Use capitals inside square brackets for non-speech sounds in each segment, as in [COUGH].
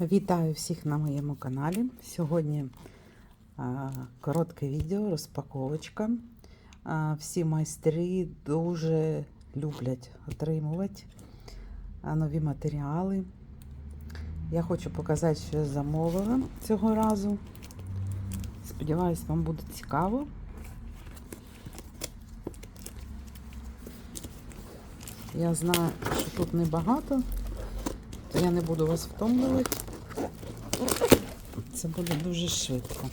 Вітаю всіх на моєму каналі. Сьогодні коротке відео, розпаковочка. Всі майстри дуже люблять отримувати нові матеріали. Я хочу показати, що я замовила цього разу. Сподіваюсь, вам буде цікаво. Я знаю, що тут небагато, то я не буду вас втомлювати. Це буде дуже швидко.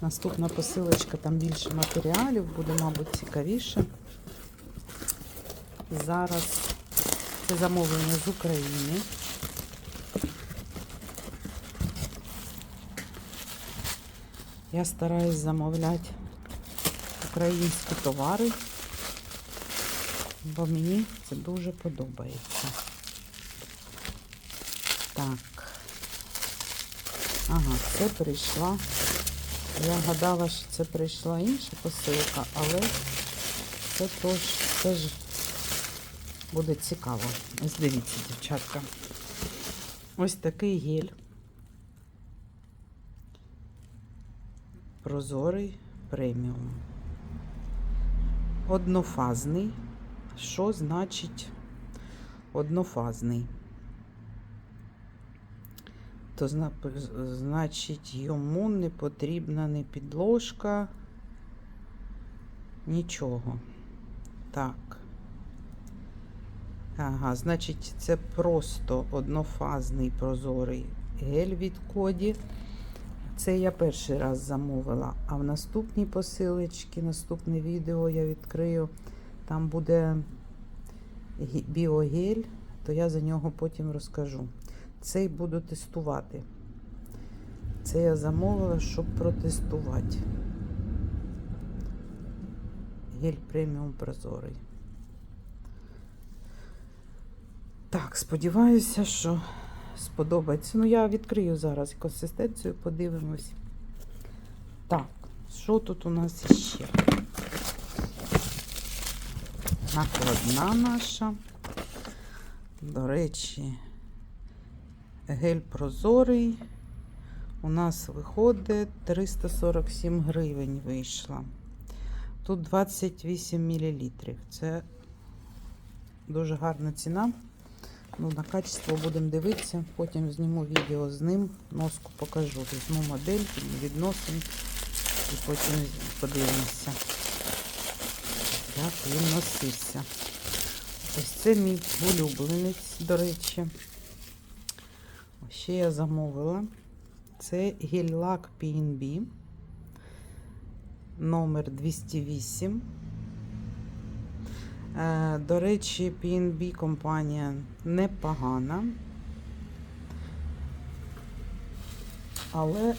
Наступна посилочка, там більше матеріалів, буде, мабуть, цікавіше. Зараз це замовлення з України. Я стараюсь замовляти українські товари, бо мені це дуже подобається. Так. Ага, це прийшла. Я гадала, що це прийшла інша посилка, але це теж, теж буде цікаво. Ось дивіться, дівчатка. Ось такий гель. Прозорий преміум. Однофазний. Що значить однофазний? То зна- значить йому не потрібна ні підложка, нічого. Так. Ага, значить, це просто однофазний прозорий гель від коді. Це я перший раз замовила. А в наступній посилочці, наступне відео я відкрию. Там буде біогель, то я за нього потім розкажу. Цей буду тестувати. Це я замовила, щоб протестувати. Гель преміум прозорий. Так, сподіваюся, що сподобається. Ну, я відкрию зараз консистенцію, подивимось. Так, що тут у нас іще? Накладна наша. До речі, гель прозорий. У нас виходить 347 гривень вийшла. Тут 28 мл. Це дуже гарна ціна. Ну, на качество будемо дивитися. Потім зніму відео з ним, носку покажу. Візьму модель, відносимо і потім подивимося, як він носився. Ось це мій улюбленець, до речі. Ще я замовила. Це гель-лак PNB номер 208. Е, До речі, PNB компанія непогана. Але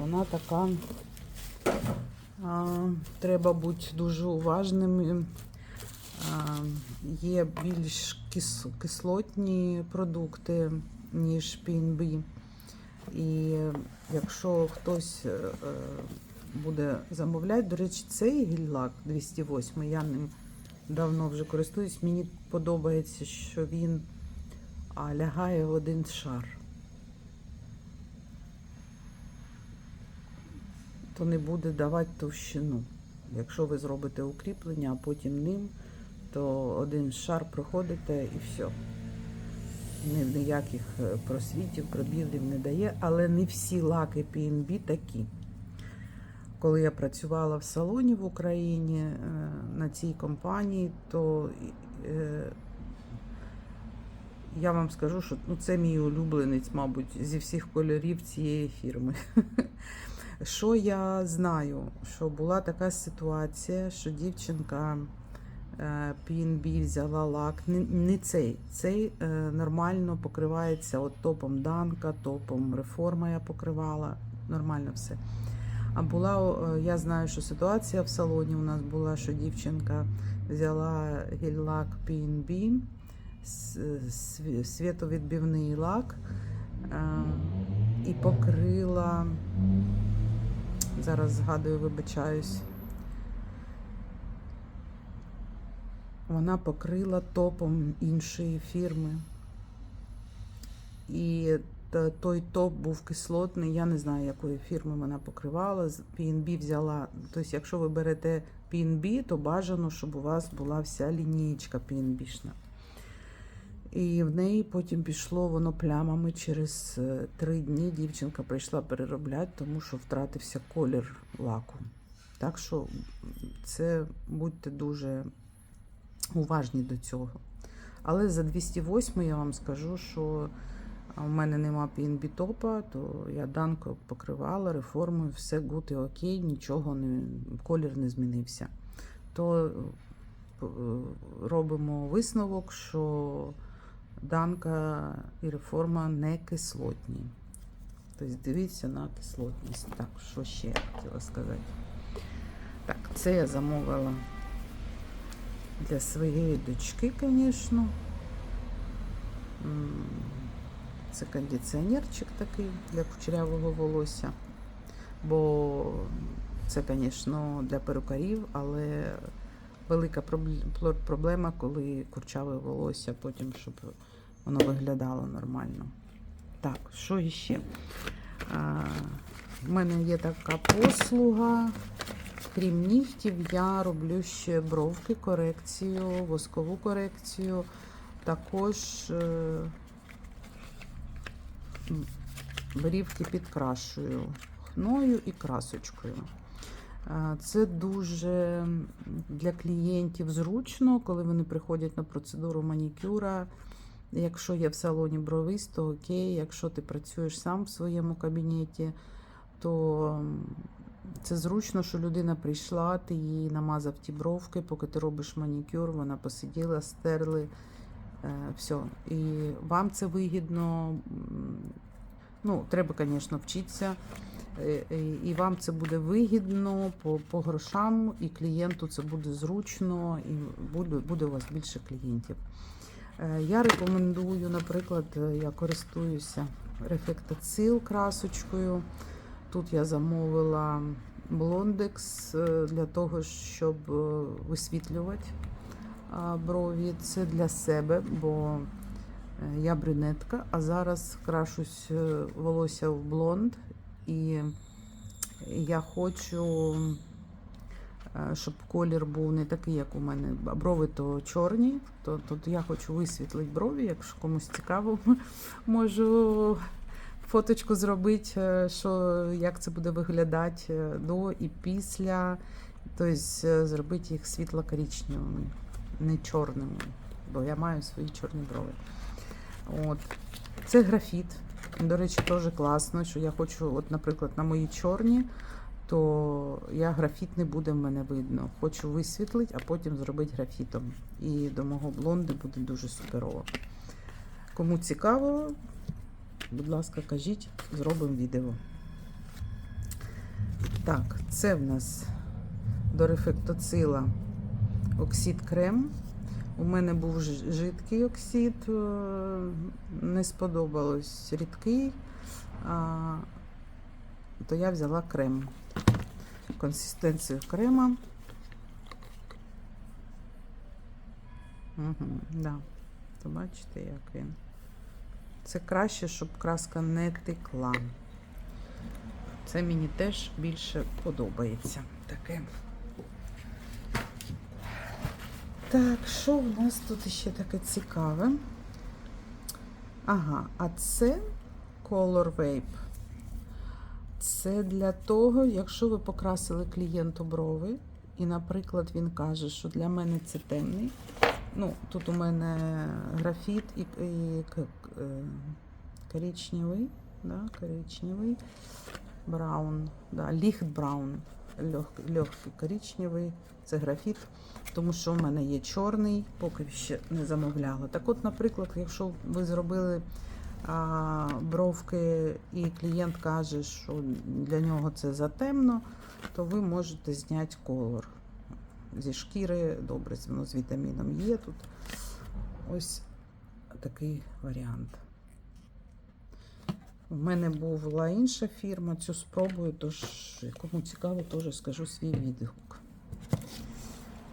вона така. Треба бути дуже уважним. Є більш кислотні продукти, ніж PNB. І якщо хтось е, буде замовляти, до речі, цей гель-лак 208, я ним давно вже користуюсь. Мені подобається, що він лягає в один шар. То не буде давати товщину. Якщо ви зробите укріплення, а потім ним, то один шар проходите і все. Ні- Ніяких е, просвітів, пробілів не дає, але не всі лаки PNB такі. Коли я працювала в салоні в Україні е, на цій компанії, то е, я вам скажу, що ну, це мій улюбленець, мабуть, зі всіх кольорів цієї фірми. [LAUGHS] Що я знаю? Що була така ситуація, що дівчинка PNB взяла лак. Не, цей. Цей е, нормально покривається от топом Данка, топом Реформа я покривала. Нормально все. А була, е, я знаю, що ситуація в салоні у нас була, що дівчинка взяла гель-лак PNB, світовідбивний лак е, і покрила. Зараз згадую, вибачаюсь. Вона покрила топом іншої фірми. І той топ був кислотний. Я не знаю, якої фірми вона покривала. P&B взяла. Тобто, якщо ви берете P&B, то бажано, щоб у вас була вся лінієчка P&B-шна. І в неї потім пішло воно плямами через е, три дні. Дівчинка прийшла переробляти, тому що втратився колір лаку. Так що це будьте дуже уважні до цього. Але за 208 я вам скажу, що у мене нема PNB топа, то я данко покривала реформою, все гуд окей, нічого не колір не змінився. То е, робимо висновок, що данка і реформа не кислотні. Тобто дивіться на кислотність. Так, що ще я хотіла сказати? Так, це я замовила для своєї дочки, звісно. Це кондиціонерчик такий для кучерявого волосся. Бо це, звісно, для перукарів, але велика проблема, коли курчаве волосся, потім, щоб воно виглядало нормально. Так, що іще? В мене є така послуга. Крім нігтів, я роблю ще бровки, корекцію, воскову корекцію. Також е, брівки підкрашую хною і красочкою. Е, Це дуже для клієнтів зручно, коли вони приходять на процедуру манікюра. Якщо є в салоні бровист, то окей. Якщо ти працюєш сам в своєму кабінеті, то це зручно, що людина прийшла, ти їй намазав ті бровки, поки ти робиш манікюр, вона посиділа, стерли. Е, все. І вам це вигідно. Ну, треба, звісно, вчитися. Е, е, І вам це буде вигідно по, по грошам, і клієнту це буде зручно, і буде, буде у вас більше клієнтів. Я рекомендую, наприклад, я користуюся рефлектацил красочкою. Тут я замовила блондекс е, для того, щоб е, висвітлювати брові. Це для себе, бо е, я брюнетка, а зараз крашусь волосся в блонд. І я хочу, щоб колір був не такий, як у мене. Брови то чорні, то тут я хочу висвітлити брові, якщо комусь цікаво, [LAUGHS] можу фоточку зробити, е, що, як це буде виглядати е, до і після. Тобто е, зробити їх світло-коричневими, не чорними, бо я маю свої чорні брови. От. Це графіт. До речі, теж класно, що я хочу, от, наприклад, на мої чорні, то я графіт не буде в мене видно. Хочу висвітлити, а потім зробити графітом. І до мого блонди буде дуже суперово. Кому цікаво, будь ласка, кажіть, зробимо відео. Так, це в нас до рефектоцила оксид крем. У мене був жидкий оксид, е, не сподобалось рідкий, то я взяла крем. Консистенцію крема. Угу, да. То бачите, як він. Це краще, щоб краска не текла. Це мені теж більше подобається. Таке. Так, що в нас тут ще таке цікаве? Ага, а це Color Vape. Це для того, якщо ви покрасили клієнту брови, і, наприклад, він каже, що для мене це темний. Ну, тут у мене графіт і, і к- к- е, коричневий, да, коричневий, браун, да, ліхт браун, легкий, легкий це графіт, тому що в мене є чорний, поки ще не замовляла. Так от, наприклад, якщо ви зробили а, бровки і клієнт каже, що для нього це затемно, то ви можете зняти колор зі шкіри. Добре, воно з вітаміном є тут. Ось такий варіант. У мене була інша фірма, цю спробую, тож кому цікаво, теж скажу свій відгук.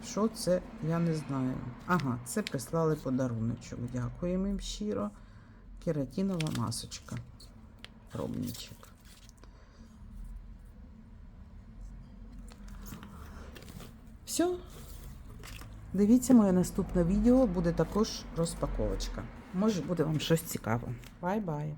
Що це, я не знаю. Ага, це прислали подаруночок. Дякуємо їм щиро. кератинова масочка. Пробничок. Все. Дивіться моє наступне відео, буде також розпаковочка. Може буде вам щось цікаве. Бай-бай!